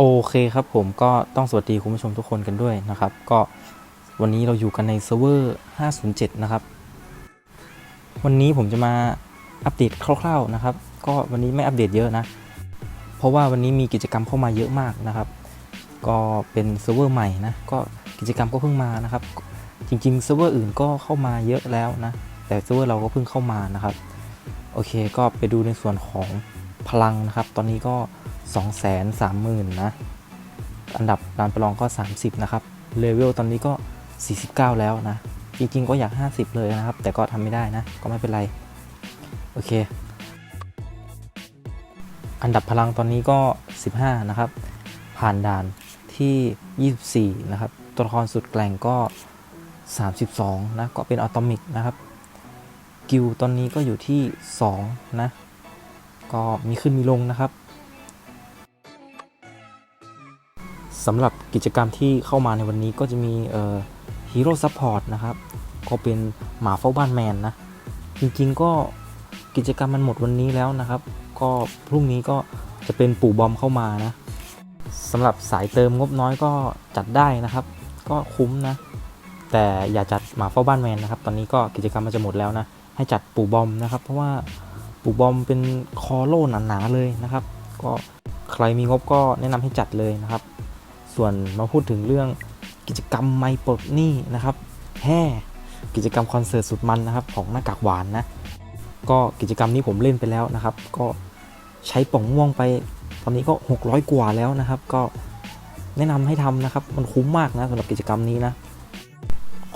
โอเคครับผมก็ต้องสวัสดีคุณผู้ชมทุกคนกันด้วยนะครับ ก็วันนี้เราอยู่กันในเซิร์ฟเวอร์ 507 นะครับ วันนี้ผมจะมาอัปเดตคร่าวๆนะครับ ก็วันนี้ไม่อัปเดตเยอะนะ เพราะว่าวันนี้มีกิจกรรมเข้ามาเยอะมากนะครับ ก็เป็นเซิร์ฟเวอร์ใหม่นะ ก็กิจกรรมก็เพิ่งมานะครับ จริงๆเซิร์ฟเวอร์อื่นก็เข้ามาเยอะแล้วนะ แต่เซิร์ฟเวอร์เราก็เพิ่งเข้ามานะครับ โอเคก็ไปดูในส่วนของพลังนะครับ ตอนนี้ก็ 230,000 นะ อันดับดานประลองก็ 30 นะครับ เลเวลตอนนี้ก็ 49 แล้วนะ จริงๆ ก็อยาก 50 เลยนะครับ แต่ก็ทำไม่ได้นะ ก็ไม่เป็นไร โอเค อันดับพลังตอนนี้ก็ 15 นะครับ ผ่านด่านที่ 24 นะครับ ตัวละครสุดแกร่งก็ 32 นะ ก็เป็นออโตมิกนะครับ กิลตอนนี้ก็อยู่ที่ 2 นะ ก็มีขึ้นมีลงนะครับ สำหรับกิจกรรมที่เข้ามาในวันนี้ก็จะมีเอ่อฮีโร่ซัพพอร์ตนะครับ ก็เป็นหมาเฝ้าบ้านแมนนะ จริงๆก็กิจกรรมมันหมดวันนี้แล้วนะครับ ก็พรุ่งนี้ก็จะเป็นปู่บอมเข้ามานะสำหรับสายเติมงบน้อยก็จัดได้นะครับ ก็คุ้มนะ แต่อย่าจัดหมาเฝ้าบ้านแมนนะครับ ตอนนี้ก็กิจกรรมมันจะหมดแล้วนะ ให้จัดปู่บอมนะครับ เพราะว่าปู่บอมเป็นคอโล่หนาๆเลยนะครับ ก็ใครมีงบก็แนะนำให้จัดเลยนะครับ ส่วนมาพูดถึงเรื่องกิจกรรมไม่ปลดหนี้นะครับแห่กิจกรรมคอนเสิร์ตสุดมันนะครับของหน้ากากหวานนะก็กิจกรรมนี้ผมเล่นไปแล้วนะครับ ก็ใช้ป่องม่วงไป ตอนนี้ก็ 600 กว่าแล้วนะครับ ก็แนะนำให้ทำนะครับ มันคุ้มมากนะสำหรับกิจกรรมนี้นะ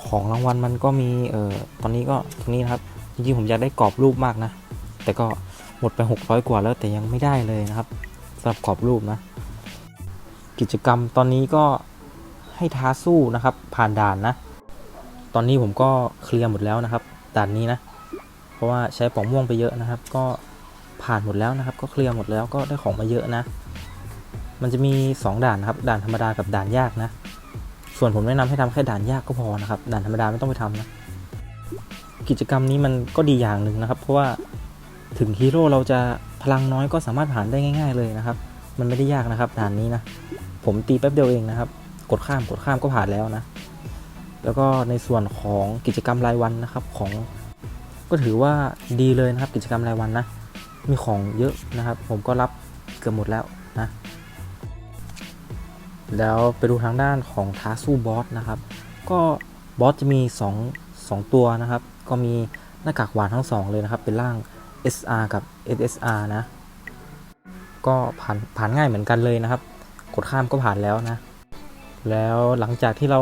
ของรางวัลมันก็มีเอ่อตอนนี้ก็ตรงนี้นะครับจริงๆผมอยากได้กรอบรูปมากนะ แต่ก็หมดไป 600 กว่าแล้วแต่ยังไม่ได้เลยนะครับสำหรับกรอบรูปนะ กิจกรรมตอนนี้ก็ให้ท้าสู้นะครับ ผ่านด่านนะ ตอนนี้ผมก็เคลียร์หมดแล้วนะครับ ด่านนี้นะ เพราะว่าใช้ป่องม่วงไปเยอะนะครับ ก็ผ่านหมดแล้วนะครับ ก็เคลียร์หมดแล้วก็ได้ของมาเยอะนะ มันจะมี 2 ด่านนะครับ ด่านธรรมดากับด่านยากนะ ส่วนผมแนะนำให้ทำแค่ด่านยากก็พอนะครับ ด่านธรรมดาไม่ต้องไปทำนะ กิจกรรมนี้มันก็ดีอย่างหนึ่งนะครับ เพราะว่าถึงฮีโร่เราจะพลังน้อยก็สามารถผ่านได้ง่าย ๆ เลยนะครับ มันไม่ได้ยากนะครับด่านนี้นะ ผมตีแป๊บเดียวเองนะครับ กดข้ามกดข้ามก็ผ่านแล้วนะ แล้วก็ในส่วนของกิจกรรมรายวันนะครับของ ก็ถือว่าดีเลยนะครับกิจกรรมรายวันนะ มีของเยอะนะครับ ผมก็รับเกือบหมดแล้วนะ แล้วไปดูทางด้านของท้าสู้บอสนะครับ ก็บอสจะมี 2 2 ตัวนะครับ ก็มีหน้ากากหวานทั้งสองเลยนะครับ เป็นร่าง SR กับ SSR นะ ก็ผ่านผ่านง่ายเหมือนกันเลยนะครับ กดข้ามก็ผ่านแล้วนะ แล้วหลังจากที่เรา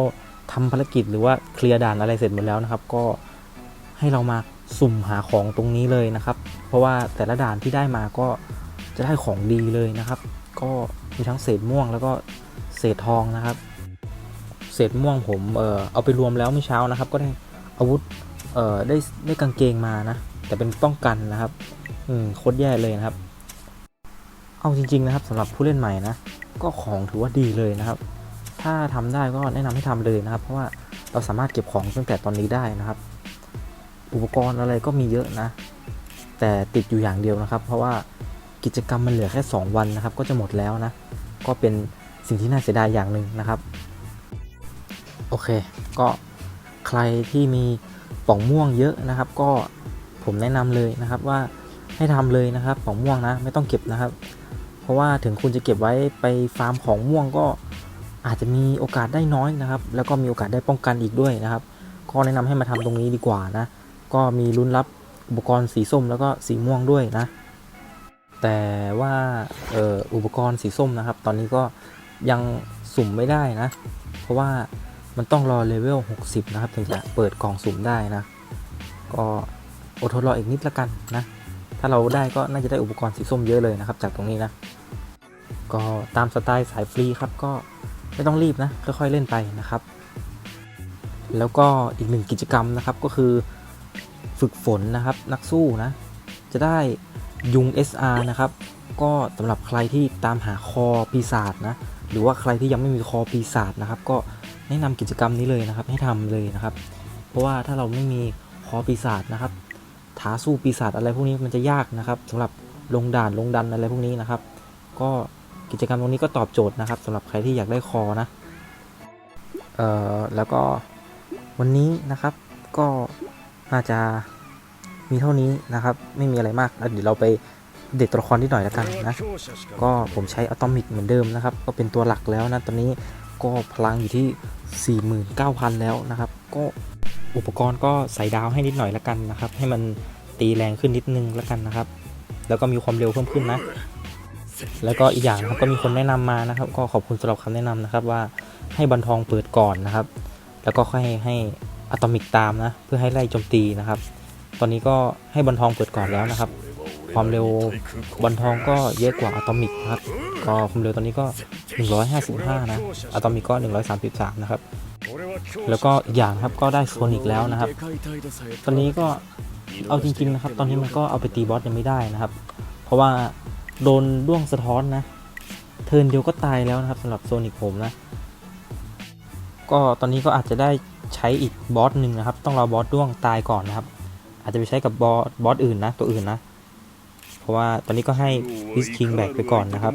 ทำภารกิจหรือว่าเคลียร์ด่านอะไรเสร็จหมดแล้วนะครับ ก็ให้เรามาสุ่มหาของตรงนี้เลยนะครับ เพราะว่าแต่ละด่านที่ได้มาก็จะได้ของดีเลยนะครับ ก็มีทั้งเศษม่วงแล้วก็เศษทองนะครับ เศษม่วงผมเออเอาไปรวมแล้วเมื่อเช้านะครับ ก็ได้อาวุธเออได้ได้กางเกงมานะ แต่เป็นป้องกันนะครับ อืมโคตรแย่เลยนะครับ เอาจริง ๆ นะครับสำหรับผู้เล่นใหม่นะ ก็ของถือว่าดีเลยนะครับ ถ้าทำได้ก็แนะนำให้ทำเลยนะครับ เพราะว่าเราสามารถเก็บของตั้งแต่ตอนนี้ได้นะครับ อุปกรณ์อะไรก็มีเยอะนะ แต่ติดอยู่อย่างเดียวนะครับ เพราะว่ากิจกรรมมันเหลือแค่ 2 วันนะครับ ก็จะหมดแล้วนะ ก็เป็นสิ่งที่น่าเสียดายอย่างหนึ่งนะครับ โอเค ก็ใครที่มีป่องม่วงเยอะนะครับ ก็ผมแนะนำเลยนะครับว่าให้ทำเลยนะครับป่องม่วงนะ ไม่ต้องเก็บนะครับ ราะว่าถึงคุณจะเก็บไว้ไปฟาร์มของม่วงก็อาจจะมีโอกาสได้น้อยนะครับ แล้วก็มีโอกาสได้ป้องกันอีกด้วยนะครับ ก็แนะนำให้มาทำตรงนี้ดีกว่านะ ก็มีลุ้นรับอุปกรณ์สีส้มแล้วก็สีม่วงด้วยนะ แต่ว่าอออุปกรณ์สีส้มนะครับ ตอนนี้ก็ยังสุ่มไม่ได้นะ เพราะว่ามันต้องรอเลเวล 60 นะครับ ถึงจะเปิดกล่องสุ่มได้นะ ก็อดทนรออีกนิดละกันนะ ถ้าเราได้ก็น่าจะได้อุปกรณ์สีส้มเยอะเลยนะครับ จากตรงนี้นะ ก็ตามสไตล์สายฟรีครับก็ไม่ต้องรีบนะค่อยๆเล่นไปนะครับ แล้วก็อีกหนึ่งกิจกรรมนะครับก็คือฝึกฝนนะครับนักสู้นะ จะได้ยุง SR นะครับ ก็สำหรับใครที่ตามหาคอปีศาจนะหรือว่าใครที่ยังไม่มีคอปีศาจนะครับ ก็แนะนำกิจกรรมนี้เลยนะครับ ให้ทำเลยนะครับ เพราะว่าถ้าเราไม่มีคอปีศาจนะครับ ท้าสู้ปีศาจอะไรพวกนี้มันจะยากนะครับสำหรับลงด่านลงดันอะไรพวกนี้นะครับ ก็กิจกรรมตรงนี้ก็ตอบโจทย์นะครับสำหรับใครที่อยากได้คอนะเอ่อแล้วก็วันนี้นะครับก็น่าจะมีเท่านี้นะครับ ไม่มีอะไรมากแล้วเดี๋ยวเราไปเด็ตตัวละครนิดหน่อยแล้วกันนะ ก็ผมใช้อะตอมิกเหมือนเดิมนะครับ ก็เป็นตัวหลักแล้วนะ ตอนนี้ก็พลังอยู่ที่ 49,000 แล้วนะครับ ก็ อุปกรณ์ก็ใส่ดาวให้นิดหน่อยแล้วกันนะครับ ให้มันตีแรงขึ้นนิดนึงแล้วกันนะครับ แล้วก็มีความเร็วเพิ่มขึ้นนะ แล้วก็อีกอย่างครับก็มีคนแนะนำมานะครับ ก็ขอบคุณสำหรับคำแนะนำนะครับว่าให้บอลทองเปิดก่อนนะครับ แล้วก็ค่อยให้อะตอมิกตามนะ เพื่อให้ไล่โจมตีนะครับ ตอนนี้ก็ให้บอลทองเปิดก่อนแล้วนะครับ ความเร็วบอลทองก็เยอะกว่าอะตอมิกครับ ก็ความเร็วตอนนี้ก็ 155 นะอะตอมิกก็ 133 นะครับ แล้วก็อีกอย่างครับก็ได้โซนิกแล้วนะครับ ตอนนี้ก็เอาจริงๆนะครับ ตอนนี้มันก็เอาไปตีบอสยังไม่ได้นะครับ เพราะว่าโดนด้วงสะท้อนนะ เทินเดียวก็ตายแล้วนะครับสำหรับโซนิกผมนะ ก็ตอนนี้ก็อาจจะได้ใช้อีกบอสหนึ่งนะครับ ต้องรอบอสด้วงตายก่อนนะครับ อาจจะไปใช้กับบอสบอสอื่นนะตัวอื่นนะ เพราะว่าตอนนี้ก็ให้วิสคิงแบกไปก่อนนะครับ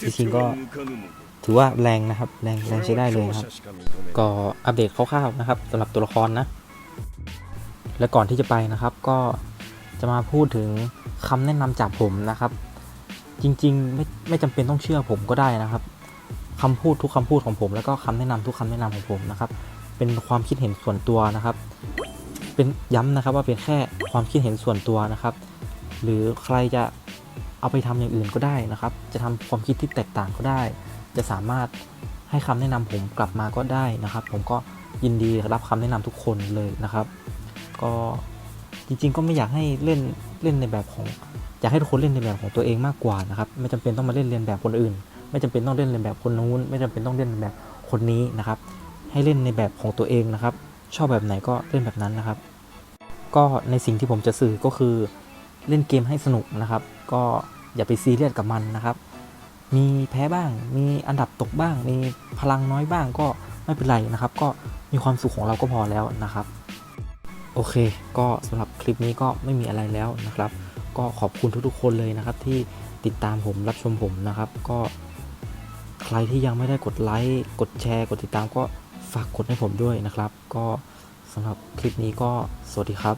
จริงก็ ถือว่าแรงนะครับ แรงแรงใช้ได้เลยนะครับ ก็อัปเดตคร่าวๆนะครับสำหรับตัวละครนะ และก่อนที่จะไปนะครับ ก็จะมาพูดถึงคำแนะนำจากผมนะครับ จริงๆไม่ไม่จำเป็นต้องเชื่อผมก็ได้นะครับคำพูดทุกคำพูดของผม แล้วก็คำแนะนำทุกคำแนะนำของผมนะครับ เป็นความคิดเห็นส่วนตัวนะครับ เป็นย้ำนะครับว่าเป็นแค่ความคิดเห็นส่วนตัวนะครับ หรือใครจะเอาไปทำอย่างอื่นก็ได้นะครับ จะทำความคิดที่แตกต่างก็ได้ จะสามารถให้คำแนะนำผมกลับมาก็ได้นะครับ ผมก็ยินดีรับคำแนะนำทุกคนเลยนะครับ ก็จริงๆก็ไม่อยากให้เล่นเล่นในแบบของอยากให้ทุกคนเล่นในแบบของตัวเองมากกว่านะครับ ไม่จำเป็นต้องมาเล่นเรียนแบบคนอื่น ไม่จำเป็นต้องเล่นเรียนแบบคนนู้น ไม่จำเป็นต้องเล่นในแบบคนนี้นะครับ ให้เล่นในแบบของตัวเองนะครับ ชอบแบบไหนก็เล่นแบบนั้นนะครับ ก็ในสิ่งที่ผมจะสื่อก็คือเล่นเกมให้สนุกนะครับ ก็อย่าไปซีเรียสกับมันนะครับ มีแพ้บ้าง มีอันดับตกบ้าง มีพลังน้อยบ้างก็ไม่เป็นไรนะครับ ก็มีความสุขของเราก็พอแล้วนะครับ โอเค ก็สำหรับคลิปนี้ก็ไม่มีอะไรแล้วนะครับ ก็ขอบคุณทุกๆ คนเลยนะครับ ที่ติดตามผมรับชมผมนะครับ ก็ใครที่ยังไม่ได้กดไลค์กดแชร์ กดติดตามก็ฝากกดให้ผมด้วยนะครับ ก็สำหรับคลิปนี้ก็สวัสดีครับ